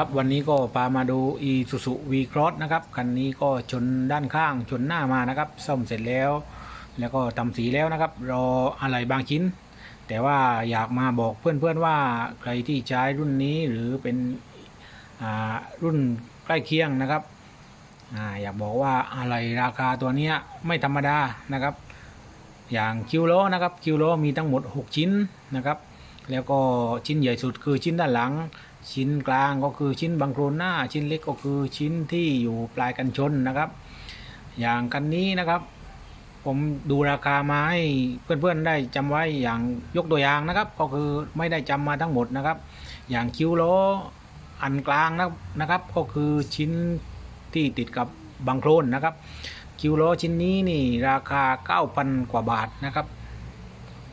ครับวันนี้ก็พามาดู e s u z u v cross นะครับคันนี้ก็ชนด้านข้างชนหน้ามานะครับซ่อมเสร็จแล้ว แล้วก็ทำสีแล้วนะครับ รออะไรบางชิ้น แต่ว่าอยากมาบอกเพื่อนๆว่าใครที่ใช้รุ่นนี้หรือเป็นอ่ารุ่นใกล้เคียงนะครับอาอยากบอกว่าอะไรราคาตัวเนี้ยไม่ธรรมดานะครับ อย่างคิวโลนะครับคิวโลมีทั้งหมด 6 ชิ้นนะครับ แล้วก็ชิ้นใหญ่สุดคือชิ้นด้านหลัง ชิ้นกลางก็คือชิ้นบังโครนหน้า ชิ้นเล็กก็คือชิ้นที่อยู่ปลายกันชนนะครับ อย่างกันนี้นะครับ ผมดูราคามาให้เพื่อนๆได้จำไว้อย่างยกตัวอย่างนะครับ ก็คือไม่ได้จำมาทั้งหมดนะครับ อย่างคิ้วโลอันกลางนะนะครับ ก็คือชิ้นที่ติดกับบังโครนนะครับ คิวโลชิ้นนี้นี่ราคา 9,000 กว่าบาทนะครับ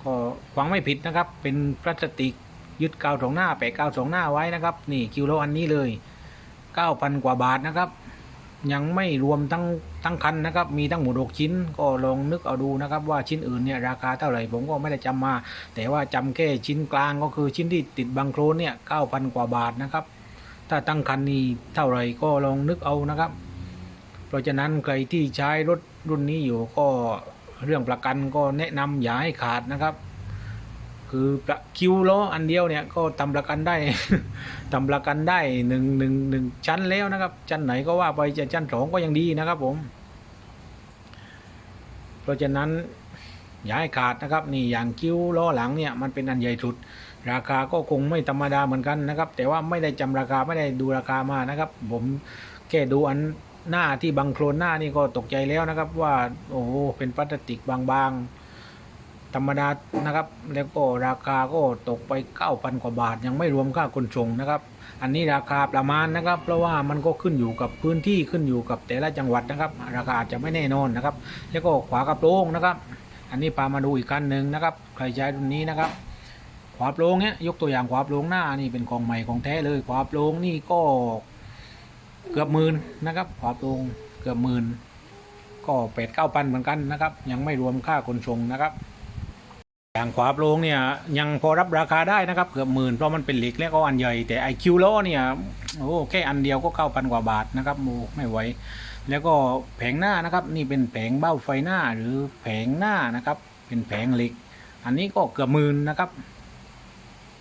ก็หวังไม่ผิดนะครับ เป็นพลาสติก ยึดกาวสองหน้าแปะกาวสองหน้าไว้นะครับนี่คิวโลอันนี้เลย9,000กว่าบาทนะครับ ยังไม่รวมทั้งทั้งคันนะครับ มีทั้งหมด6ชิ้น ก็ลองนึกเอาดูนะครับ ว่าชิ้นอื่นเนี่ยราคาเท่าไหร่ผมก็ไม่ได้จำมา แต่ว่าจำแค่ชิ้นกลางก็คือชิ้นที่ติดบังโครนเนี่ย9,000กว่าบาทนะครับ ถ้าตั้งคันนี้เท่าไหร่ก็ลองนึกเอานะครับ เพราะฉะนั้นใครที่ใช้รถรุ่นนี้อยู่ก็เรื่องประกันก็แนะนำอย่าให้ขาดนะครับ คือประคิวล้ออันเดียวเนี่ยก็ทำประกันได้ ทำประกันได้หนึ่งหนึ่งหนึ่งชั้นแล้วนะครับ ชั้นไหนก็ว่าไปจะชั้นสองก็ยังดีนะครับผม เพราะฉะนั้นอย่าให้ขาดนะครับนี่อย่างคิ้วล้อหลังเนี่ยมันเป็นอันใหญ่สุด ราคาก็คงไม่ธรรมดาเหมือนกันนะครับ แต่ว่าไม่ได้จำราคาไม่ได้ดูราคามานะครับ ผมแค่ดูอันหน้าที่บังโครนหน้านี่ก็ตกใจแล้วนะครับ ว่าโอ้โหเป็นพลาสติกบางๆ ธรรมดานะครับ แล้วก็ราคาก็ตกไป 9,000 กว่าบาท ยังไม่รวมค่าขนส่งนะครับ อันนี้ราคาประมาณนะครับ เพราะว่ามันก็ขึ้นอยู่กับพื้นที่ขึ้นอยู่กับแต่ละจังหวัดนะครับ ราคาอาจจะไม่แน่นอนนะครับ แล้วก็ขวากระโปรงนะครับ อันนี้พามาดูอีกคันหนึ่งนะครับใครใช้รุ่นนี้นะครับ ขวาโปรงเนี้ยยกตัวอย่างขวาโปรงหน้านี่เป็นของใหม่ของแท้เลย ขวาโปรงนี่ก็เกือบหมื่นนะครับ ขวาโปรงเกือบหมื่นก็แปดเก้าพันเหมือนกันนะครับ ยังไม่รวมค่าขนส่งนะครับ อย่างขวาโปรงเนี่ยยังพอรับราคาได้นะครับเกือบหมื่นเพราะมันเป็นเหล็กแล้วก็อันใหญ่แต่ไอคิวล้อเนี่ยโอ้แค่อันเดียวก็เก้าพันกว่าบาทนะครับโมไม่ไหวแล้วก็แผงหน้านะครับนี่เป็นแผงเบ้าไฟหน้าหรือแผงหน้านะครับ เป็นแผงเหล็ก อันนี้ก็เกือบหมื่นนะครับ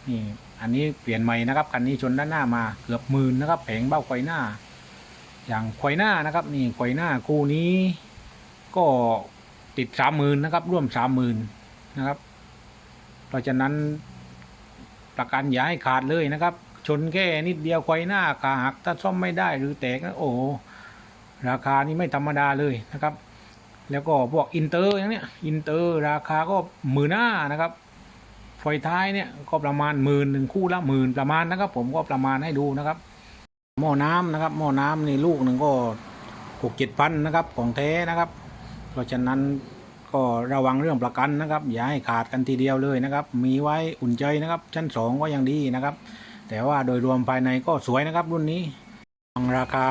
นี่อันนี้เปลี่ยนใหม่นะครับคันนี้ชนด้านหน้ามาเกือบหมื่นนะครับ แผงเบ้าไฟหน้า อย่างไฟหน้านะครับ นี่ไฟหน้าคู่นี้ ก็ติดสามหมื่นนะครับร่วมสามหมื่นนะครับ เพราะฉะนั้นประกันอย่าให้ขาดเลยนะครับ ชนแค่นิดเดียวไฟหน้าขาหักถ้าซ่อมไม่ได้หรือแตกนะโอ้ราคานี่ไม่ธรรมดาเลยนะครับ แล้วก็พวกอินเตอร์อย่างเนี้ยอินเตอร์ราคาก็หมื่นหน้านะครับไฟท้ายเนี่ยก็ประมาณหมื่นหนึ่งคู่ละหมื่นประมาณนะครับ ผมก็ประมาณให้ดูนะครับ หม้อน้ำนะครับ หม้อน้ำนี่ลูกหนึ่งก็หกเจ็ดพันนะครับ ของแท้นะครับ เพราะฉะนั้น ก็ระวังเรื่องประกันนะครับ อย่าให้ขาดกันทีเดียวเลยนะครับ มีไว้อุ่นใจนะครับ ชั้นสองก็ยังดีนะครับ แต่ว่าโดยรวมภายในก็สวยนะครับ รุ่นนี้บางราคา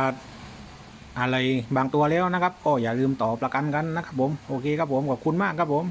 อะไรบางตัวแล้วนะครับ ก็อย่าลืมต่อประกันกันนะครับผม โอเคครับผม ขอบคุณมากครับผม